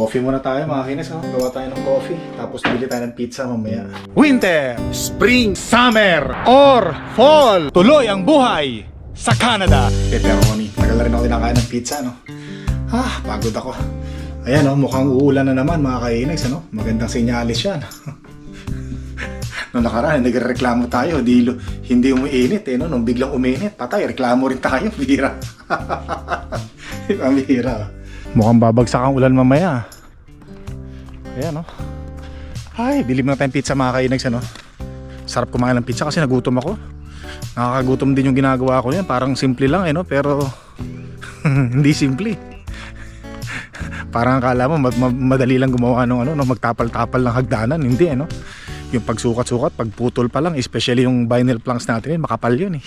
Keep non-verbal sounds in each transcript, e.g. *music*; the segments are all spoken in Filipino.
Coffee muna tayo mga kinis. Oh. Gawa tayo ng coffee. Tapos bili tayo ng pizza mamaya. Winter, Spring, Summer, or Fall. Tuloy ang buhay sa Canada. Pepperoni. Tagal na rin ako kinakain ng pizza, no? Ah, pagod ako. Ayan, oh, mukhang uulan na naman mga kainags, ano? Magandang sinyalis yan. *laughs* Noong nakaraan, nagreklamo tayo, di, hindi umiinit eh, no? Nung biglang uminit, patay, reklamo rin tayo, *laughs* bihira. Ang *laughs* bihira. Mukhang babagsak ang ulan mamaya. Ayan, no? Ay, bili mo na tayong pizza mga kainags, ano? Sarap kumain ng pizza kasi nagutom ako. Nakakagutom din yung ginagawa ko yan. Parang simple lang eh, no? Pero *laughs* hindi simple. Parang akala mo ma- ma- madali lang gumawa ng ano, no? magtapal-tapal ng hagdanan. Hindi, ano? Yung pagsukat-sukat, pagputol pa lang, especially yung vinyl planks natin, yun, makapal yun eh.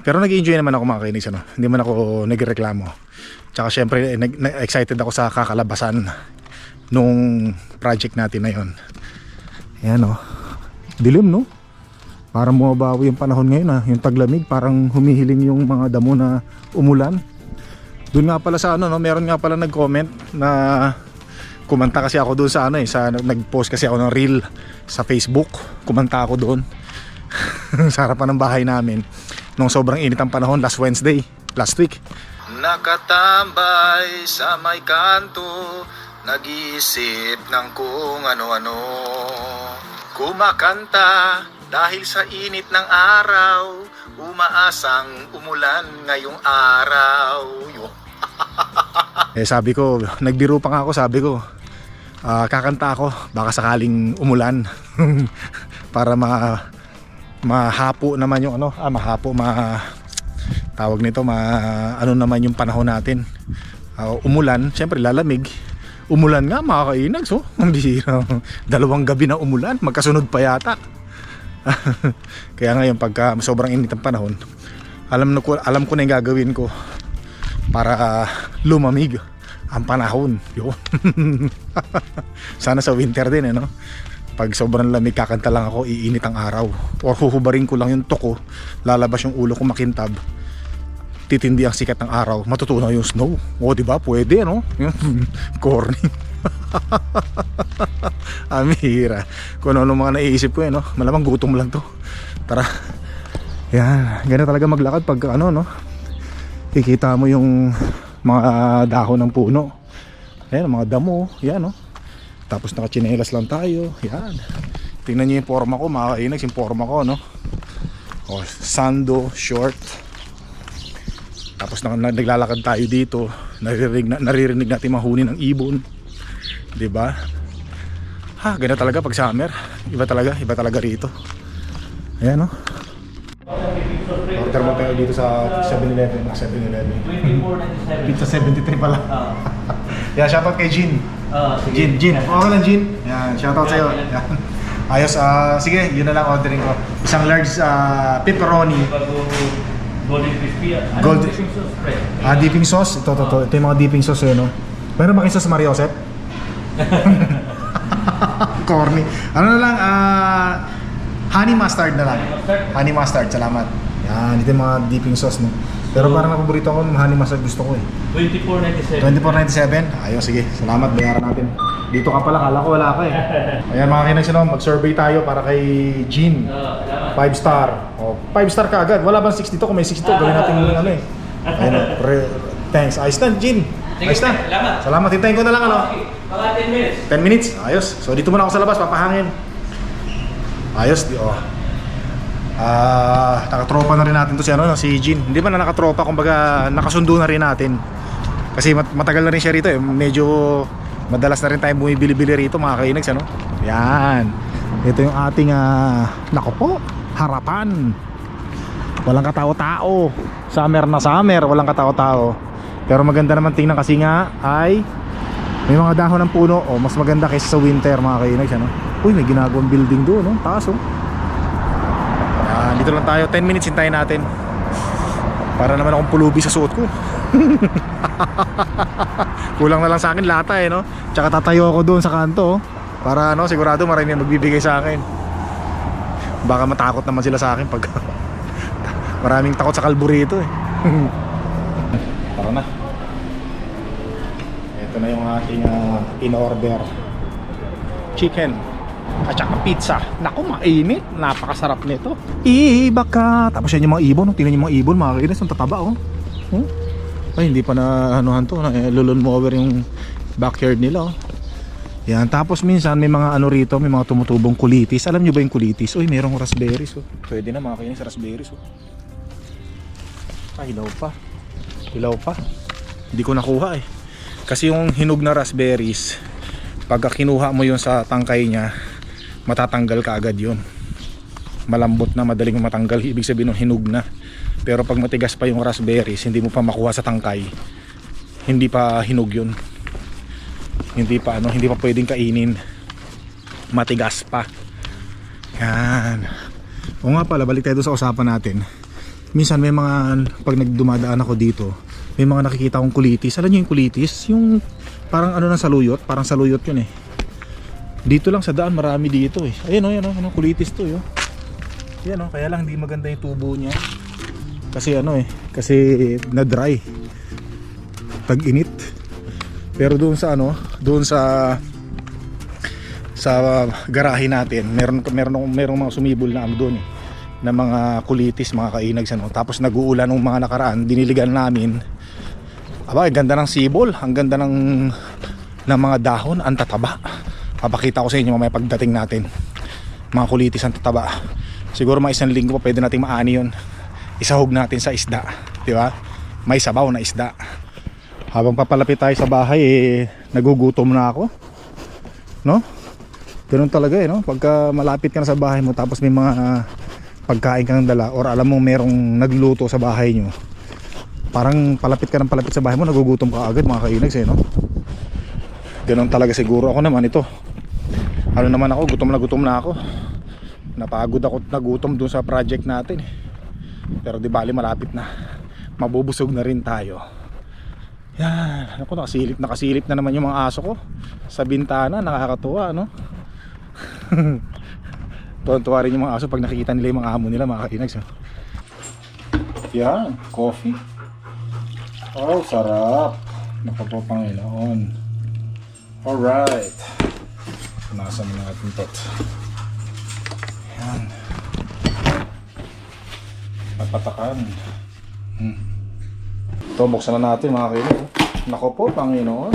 Pero nag-enjoy naman ako mga kainis, ano? Hindi man ako nagreklamo. Tsaka syempre, na- excited ako sa kakalabasan nung project natin na yun. Ayan, oh. Dilim, no? Parang bumabawi yung panahon ngayon ah. Yung taglamig, parang humihiling yung mga damo na umulan. Doon nga pala sa ano, no, meron nga pala nag-comment na kumanta kasi ako doon sa ano eh, sa nag-post kasi ako ng reel sa Facebook. Kumanta ako doon. *laughs* sa harapan ng bahay namin. Nung sobrang init ang panahon last Wednesday, last week. Nakatambay sa may kanto, nag-iisip ng kung ano-ano. Kumakanta dahil sa init ng araw, umaasang umulan ngayong araw. *laughs* Eh sabi ko, nagbiro pa nga ako, sabi ko, ah, kakanta ako, baka sakaling umulan. *laughs* Para ma mahapo naman yung ano, ah, mahapo, ma tawag nito, ma ano naman yung panahon natin. Ah, umulan, syempre lalamig. Umulan nga mga kainags, *laughs* oh. Ang bihira. Dalawang gabi na umulan, magkasunod pa yata. *laughs* Kaya ngayon pagka sobrang init ang panahon, alam na ko alam ko na yung gagawin ko para ah, lumamig ang panahon. *laughs* Yun. Sana sa winter din eh, no? Pag sobrang lamig kakanta lang ako, iinit ang araw. Or huhubarin ko lang yung toko, lalabas yung ulo ko makintab. Titindi ang sikat ng araw, matutunaw yung snow. O, di ba? Pwede, no? *laughs* Corny. *laughs* Amira. Kung ano mga naiisip ko eh, no? Malamang gutom lang to. Tara. Yan. Ganun talaga maglakad pag ano, no? Kikita mo yung mga dahon ng puno. Ayan, mga damo. Yan, no? Tapos nakachinelas lang tayo. Yan. Tingnan niyo yung forma ko, mga kainags, yung forma ko, no? O, sando, short. Tapos na, na- naglalakad tayo dito. Naririnig, na, naririnig natin mahuni ng ibon. 'Di ba? Ha, ganun talaga pag summer. Iba talaga, iba talaga rito. Ayan, no? Order mo tayo dito sa 7-Eleven. Ah, 7-Eleven. 2497. Pizza 73 pala. Ah. Yeah, shoutout kay Jin. Ah, sige. Jin, Jin. Okay lang, Jin. Yan, shoutout sa'yo. Yan. Ayos, ah, sige, yun na lang ordering ko. Isang large ah, pepperoni. Golden crispy. Ano Gold- crispy sauce spread. Ah, dipping sauce. Ito, ito, ito. Ito yung mga dipping sauce yun, no? Meron ba kayo sauce Mario Joseph? *laughs* Corny. Ano na lang, ah, honey mustard na lang. Mustard. Honey mustard, salamat. Yan, ito yung mga dipping sauce, no? Pero So- parang ang paborito ko, yung honey mustard gusto ko eh. 2497. 24.97. Ayos, sige. Salamat, bayaran natin. Dito ka pala, kala ko wala ka eh. *laughs* Ayan mga kinagsino, mag-survey tayo para kay Jean. Ah, salamat. 5 star. O, 5 star ka agad. Wala bang 62? Kung may 62, gawin natin yung ano eh. Ayun, re- thanks. Ayos na. Sige, Ayos na. salamat. Salamat. Hintayin ko na lang ano. Okay, Mga 10 minutes. 10 minutes. Ayos. So dito muna ako sa labas, papahangin. Ayos, di oh. Ah, nakatropa na rin natin to si ano, si Jean. Hindi ba na nakatropa, kumbaga nakasundo na rin natin. Kasi mat- matagal na rin siya rito eh. Medyo madalas na rin tayo bumibili-bili rito mga kainags ano. Yan. Ito yung ating ah, nako po, harapan. Walang katao-tao. Summer na summer, walang katao-tao. Pero maganda naman tingnan kasi nga ay may mga dahon ng puno, oh, mas maganda kaysa sa winter mga kainags ano. Uy, may ginagawang building doon, no? Taas oh. Yan, dito lang tayo. 10 minutes hintayin natin. Para naman akong pulubi sa suot ko. *laughs* Kulang na lang sa akin lata eh, no? Tsaka tatayo ako doon sa kanto, oh. Para ano, sigurado marami magbibigay sa akin. Baka matakot naman sila sa akin pag *laughs* maraming takot sa kalburito eh. *laughs* Tara na. Ito na yung ating ah, in-order. Chicken. At saka pizza. Naku, mainit. Napakasarap nito. Iiba ka. Tapos yan yung mga ibon. Tingnan yung mga ibon. Mga kainis. Ang tataba, oh. Hmm? Ay, hindi pa na anuhan to. Na, eh, lulun mower yung backyard nila, oh. Yan. Tapos minsan may mga ano rito. May mga tumutubong kulitis. Alam nyo ba yung kulitis? Uy, merong raspberries, oh. Pwede na mga kainis. Raspberries, oh. Ay, hilaw pa. Hilaw pa. Hindi ko nakuha eh. Kasi yung hinog na raspberries, pagka kinuha mo yun sa tangkay niya, matatanggal ka agad yun. Malambot na, madaling matanggal. Ibig sabihin ng hinog na. Pero pag matigas pa yung raspberries, hindi mo pa makuha sa tangkay. Hindi pa hinog yun. Hindi pa ano, hindi pa pwedeng kainin. Matigas pa. Yan. O nga pala, balik tayo sa usapan natin. Minsan may mga pag nagdumadaan ako dito may mga nakikita akong kulitis. Alam niyo yung kulitis? Yung parang ano ng saluyot? Parang saluyot yun eh. Dito lang sa daan marami dito eh. Ayun o yan o ano, kulitis to yo yan o kaya lang hindi maganda yung tubo niya. Kasi ano eh kasi na dry tag init pero doon sa ano doon sa sa garahe natin meron meron meron mga sumibol na ano doon eh na mga kulitis, mga kainags ano. Tapos nag-uulan ng mga nakaraan, diniligan namin. Aba, ang ganda ng sibol, ang ganda ng ng mga dahon, ang tataba. Papakita ko sa inyo mamaya pagdating natin. Mga kulitis ang tataba. Siguro mga isang linggo pa pwede nating maani yun. Isahog natin sa isda, di ba? May sabaw na isda. Habang papalapit tayo sa bahay, eh, nagugutom na ako. No? Ganun talaga eh, no? Pagka malapit ka na sa bahay mo, tapos may mga pagkain ka ng dala or alam mo merong nagluto sa bahay nyo parang palapit ka ng palapit sa bahay mo nagugutom ka agad mga kainags eh no ganun talaga siguro ako naman ito ano naman ako gutom na gutom na ako napagod ako nagutom dun sa project natin eh. pero di bali malapit na mabubusog na rin tayo yan ako nakasilip nakasilip na naman yung mga aso ko sa bintana nakakatuwa no *laughs* Tuwan-tuwa rin yung mga aso pag nakikita nila yung mga amo nila mga kainags. oh. Yan, coffee. Oh, sarap. Naku po, Panginoon. Alright. Punasan mo natin to. Yan. Napatakan. Hmm. Ito, buksan na natin mga oh. Naku po, Panginoon.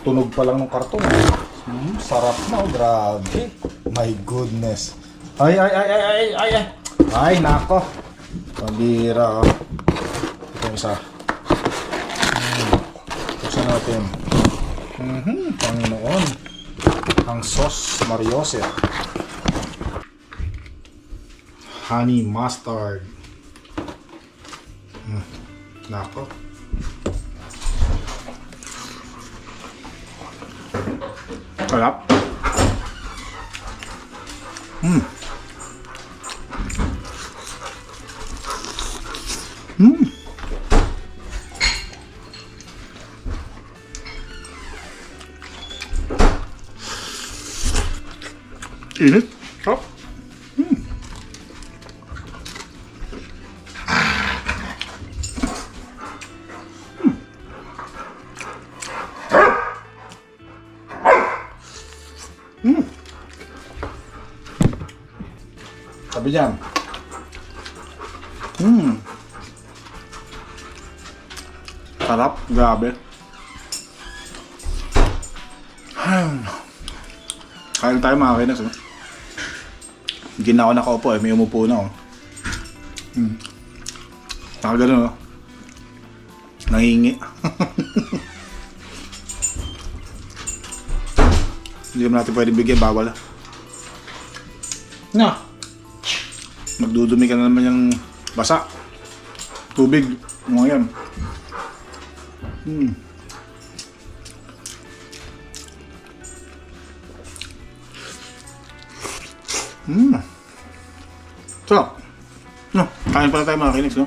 Tunog pa lang ng karton. Hmm, sarap na, oh, grabe. My goodness. Ay, ay, ay, ay, ay, ay, ay. Ay, nako. Pambira, oh. Ito yung isa. Hmm. Buksan natin. Mhm, Panginoon. Ang sauce Mariose. Honey mustard. Hmm. Nako. Sarap. Mm. Hmm. Sarap. Grabe. Hmm. Kain tayo mga kainas. Oh. Hindi na ako nakaupo eh. May umupo na oh. Hmm. Saka ganun oh. Nangingi. *laughs* Hindi naman natin pwede bigyan. Bawal. Na. Magdudumi ka na naman yung basa. Tubig. Mga yan. Hmm. Hmm. Sarap. No, kain pala tayo mga kinigs, no?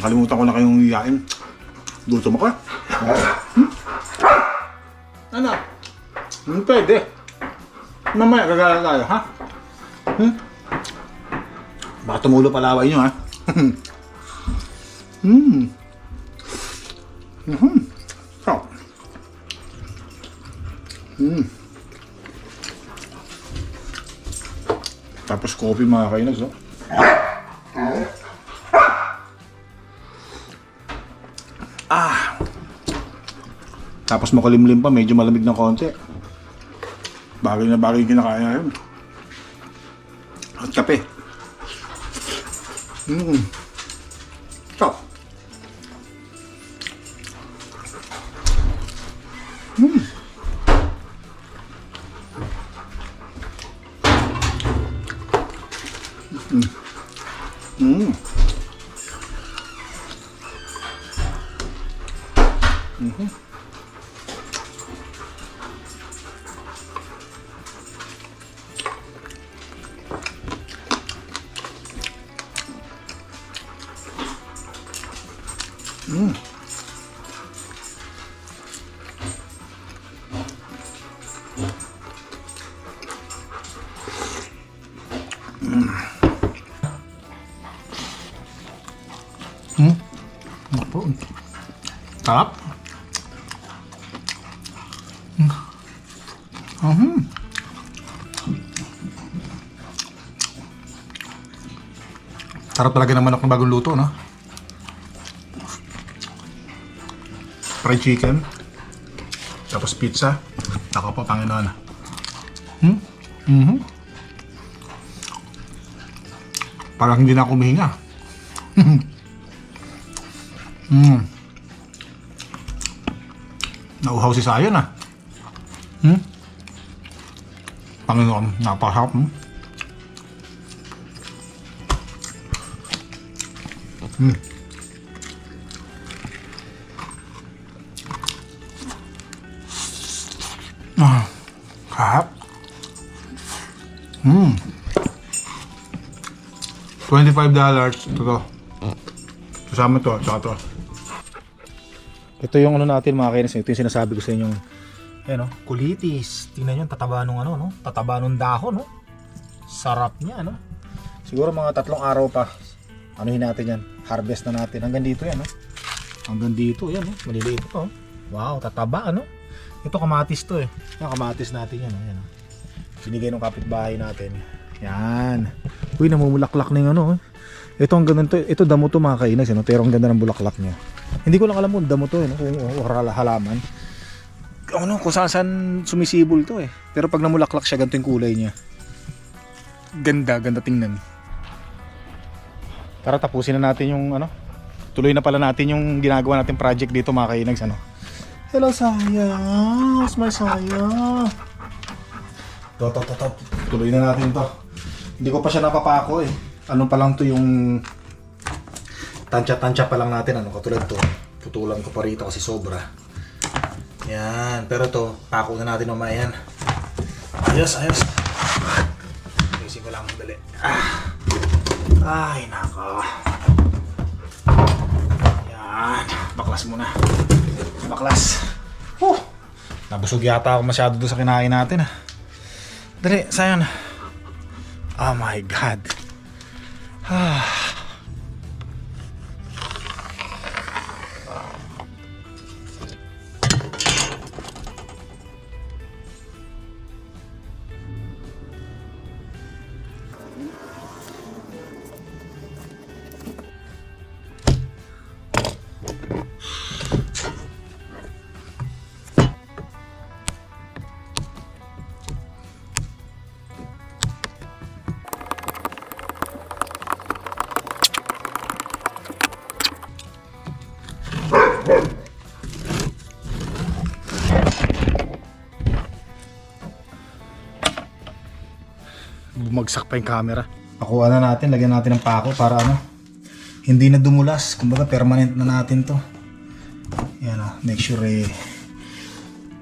Nakalimutan ko na kayong iyain. Gutom ako. Hmm? Ano? Hmm, pwede. Mamaya gagala tayo, ha? Hmm? Baka tumulo palaway nyo, ha? Hmm. Mhm. Sarap. Mm. Tapos coffee mga kainas, oh. Ah! Tapos makulimlim pa, medyo malamig ng konti. Bagay na bagay yung kinakaya yun. At kape. Mm. Stop. Mm. Opo. Sarap. Mhm. Sarap talaga ng manok ng bagong luto, no? Fried chicken. Tapos pizza. Ako po, Panginoon. Hmm? Mhm. Parang hindi na ako humihinga. Hmm. *laughs* Nauhaw si Sayon ah. Hmm? Panginoon, napasarap. Hmm? Hmm. Ah, sarap. Hmm. $25 ito to. Kasama to, tsaka to. Ito yung ano natin mga kainis, ito yung sinasabi ko sa inyong Ayan o, kulitis. Tingnan nyo, tataba nung ano, no? Tataba nung dahon, no? Sarap niya, no? Siguro mga tatlong araw pa. Anuhin natin yan. Harvest na natin. Hanggang dito yan, no? Hanggang dito, yan, no? Maliliit ito, oh. Wow, tataba, ano? Ito kamatis to, eh. Yan, kamatis natin yan, no? Sinigay ng kapitbahay natin. Yan. Uy, namumulaklak na yung ano, eh. Ito ang ganun to. Ito damo to mga kainas, no? pero ang ganda ng bulaklak niya. Hindi ko lang alam kung damo to, eh, no? kung halaman. Ano, kung saan saan sumisibol to eh. Pero pag namulaklak siya, ganito yung kulay niya. Ganda, ganda tingnan. Tara, tapusin na natin yung ano. Tuloy na pala natin yung ginagawa natin project dito mga kainags, ano. Hello, Saya. Smile, Saya. To, to, to, to. Tuloy na natin to. Hindi ko pa siya napapako eh. Ano pa lang to yung tansya-tansya pa lang natin. Ano, katulad to. Putulan ko pa rito kasi sobra. Yan. Pero to, pako na natin mamaya yan. Ayos, ayos. Ayusin ko lang dali. Ah. Ay, nako. Yan. Baklas muna. Baklas. Huh. Nabusog yata ako masyado doon sa kinain natin ah. Dali, sayon. Oh my God. Ah. Bumagsak pa yung camera. Pakuha na natin, lagyan natin ng pako para ano, hindi na dumulas. Kumbaga permanent na natin to. Yan o, make sure eh,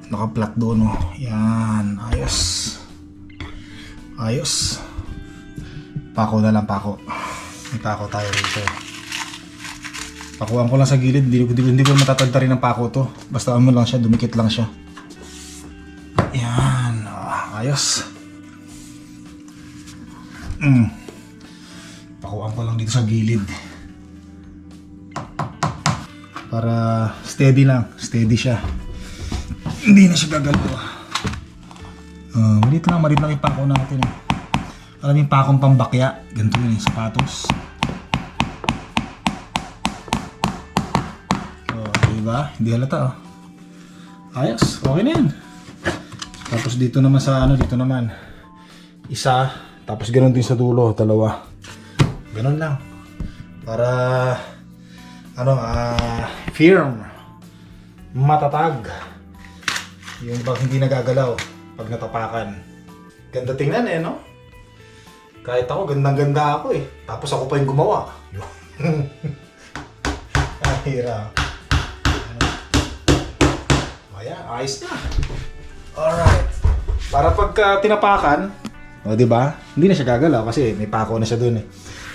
naka-flat doon o. Yan, ayos. Ayos. Pako na lang, pako. May pako tayo rito. Pakuhan ko lang sa gilid, hindi, hindi, hindi ko matatagta rin ng pako to. Basta ano lang siya, dumikit lang siya. Yan, ah, ayos. Mm. Pakuhaan ko lang dito sa gilid. Para steady lang. Steady siya. Hindi na siya gagalaw. Uh, maliit lang, maliit lang yung pako natin. Eh. Alam yung pakong pambakya. Ganito yun, yung sapatos. Oh, diba? Hindi halata oh. Ayos, okay na yan. Tapos dito naman sa ano, dito naman. Isa, tapos ganun din sa dulo, dalawa. Ganun lang. Para ano, ah, firm. Matatag. Yung bang hindi nagagalaw pag natapakan. Ganda tingnan eh, no? Kahit ako, gandang-ganda ako eh. Tapos ako pa yung gumawa. *laughs* ah, hirap. Ayan, ayos na. Alright. Para pagka tinapakan, o di ba? Hindi na siya gagalaw kasi may pako na siya dun eh.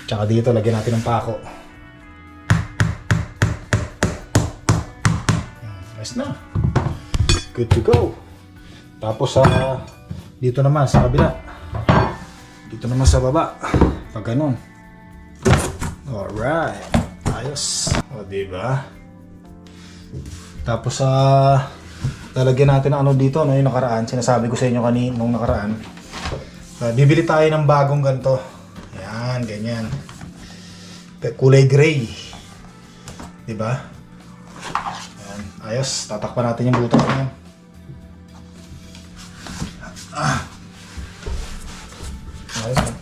Tsaka dito, lagyan natin ng pako. Hmm, Ayos na. Good to go. Tapos sa dito naman sa kabila. Dito naman sa baba. Pag ganun. Alright. Ayos. O, di ba? Tapos sa lalagyan natin ng ano dito, no, yung nakaraan. Sinasabi ko sa inyo kanina nung nakaraan. Ah, bibili tayo ng bagong ganito. Yan, ganyan. Kulay gray. Di ba? Yan. Ayos, tatakpan natin yung butas. Yan. Ah. Ayos.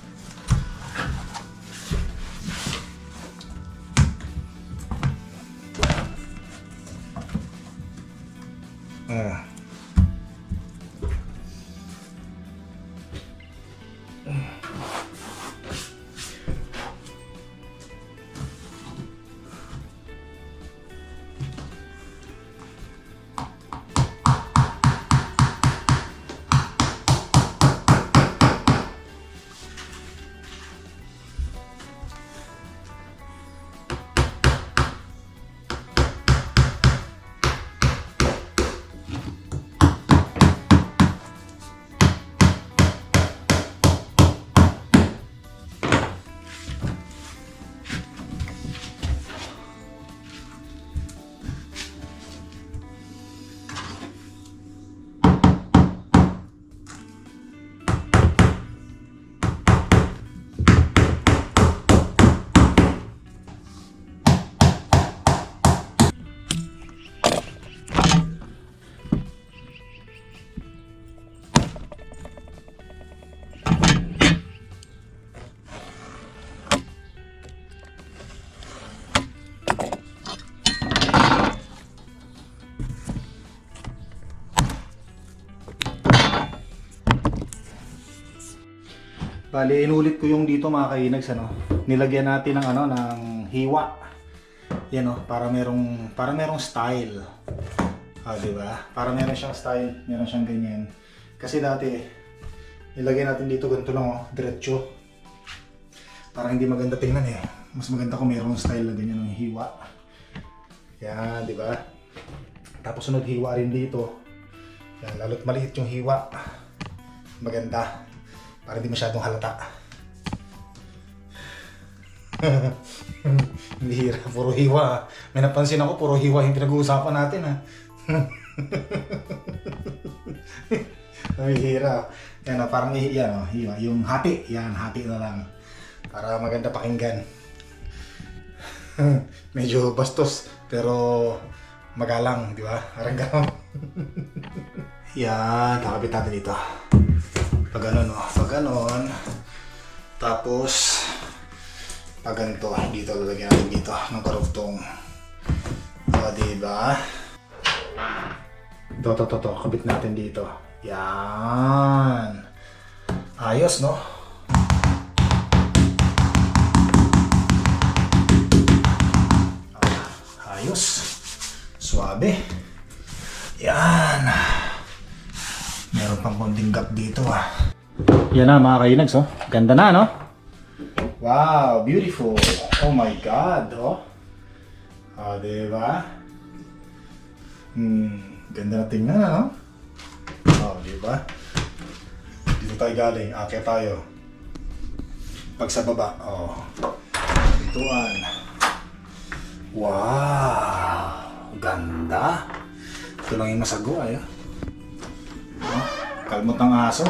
Bali, inulit ko yung dito mga kainags, ano. Nilagyan natin ng ano, ng hiwa. Yan oh, para merong para merong style. Ah, di ba? Para meron siyang style, meron siyang ganyan. Kasi dati nilagyan natin dito ganito lang oh, diretso. Para hindi maganda tingnan eh. Mas maganda kung merong style na ganyan ng hiwa. Yan, di ba? Tapos sunod hiwa rin dito. Yan, lalo't maliit yung hiwa. Maganda. Para hindi masyadong halata. *laughs* Hindi hira, puro hiwa. May napansin ako, puro hiwa yung pinag-uusapan natin *laughs* ha. May hira. Yan, ah, parang yan, oh, hiwa. Yung hati, yan, hati na lang. Para maganda pakinggan. *laughs* Medyo bastos, pero magalang, di ba? Parang gano'n. yan, kakabit natin dito. Pag ganun, oh. Pag ganun. Tapos, pag ganito, dito lalagyan natin dito ng karugtong. O, diba? Ito, to, to, to. Kabit natin dito. Yan. Ayos, no? Ayos. Suabe. Yan. Meron pang konting gap dito ah. Yan na mga kainags oh. Ganda na no? Wow, beautiful. Oh my God, oh. Ah, di ba? Hmm, ganda na tingnan ano? Oh, di ba? Dito tayo galing, akit tayo. Pag sa baba, oh. Ituan. Wow, ganda. Ito lang yung masago ay. ah. Oh. Kalmot ng aso.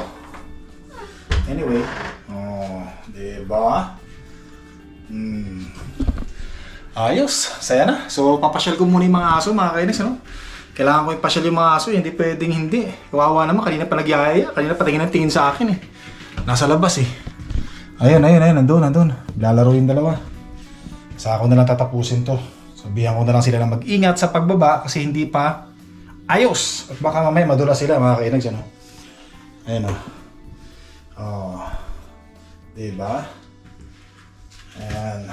Anyway, oh, diba? Hmm. Ayos, saya na. So, papasyal ko muna yung mga aso, mga kainis, ano? Kailangan ko ipasyal yung mga aso, eh. hindi pwedeng hindi. Kawawa naman, kanina pa nagyayaya, kanina pa tingin ng tingin sa akin eh. Nasa labas eh. Ayun, ayun, ayun, nandun, nandun. Lalaro yung dalawa. Sa ako na lang tatapusin to. Sabihan ko na lang sila na mag-ingat sa pagbaba kasi hindi pa ayos. At baka mamaya madula sila, mga kainags, ano? Ayun o. Oh. Diba? Ayan.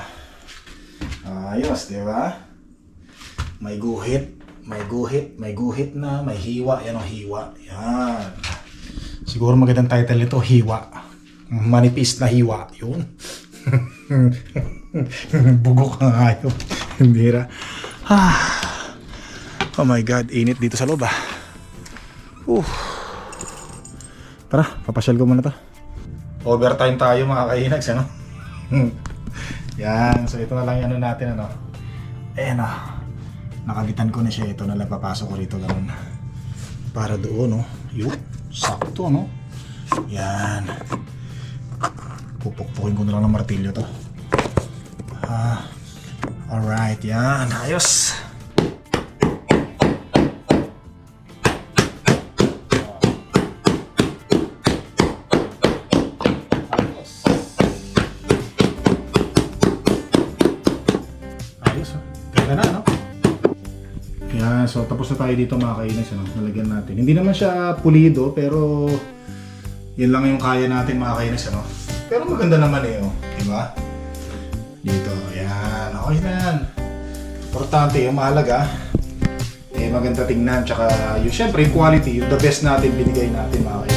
Ayos, diba? May guhit. May guhit. May guhit na. May hiwa. Yan o, hiwa. Yan. Siguro magandang title nito, Hiwa. Manipis na hiwa. Yun. *laughs* Bugok ang hayop. Hindi ra. Ah. Oh my God, init dito sa loob ah. Uh. Tara, papasyal ko muna to. Overtime tayo mga kainags, ano? *laughs* Yan, so ito na lang yung ano natin, ano? Ayan ah. Nakagitan ko na siya. Ito na papasok ko rito ganun. Para doon, no? Yun, sakto, no? Yan. Pupukpukin ko na lang ng martilyo to. Ah, alright, yan. Ayos, tapos na tayo dito mga kainis, ano? Nalagyan natin. Hindi naman siya pulido, pero yun lang yung kaya natin mga kainis, ano? Pero maganda naman eh, oh. Diba? Dito, yan. Okay na yan. Importante, yung mahalaga, eh maganda tingnan, tsaka yung syempre yung quality, yung the best natin binigay natin mga kainis.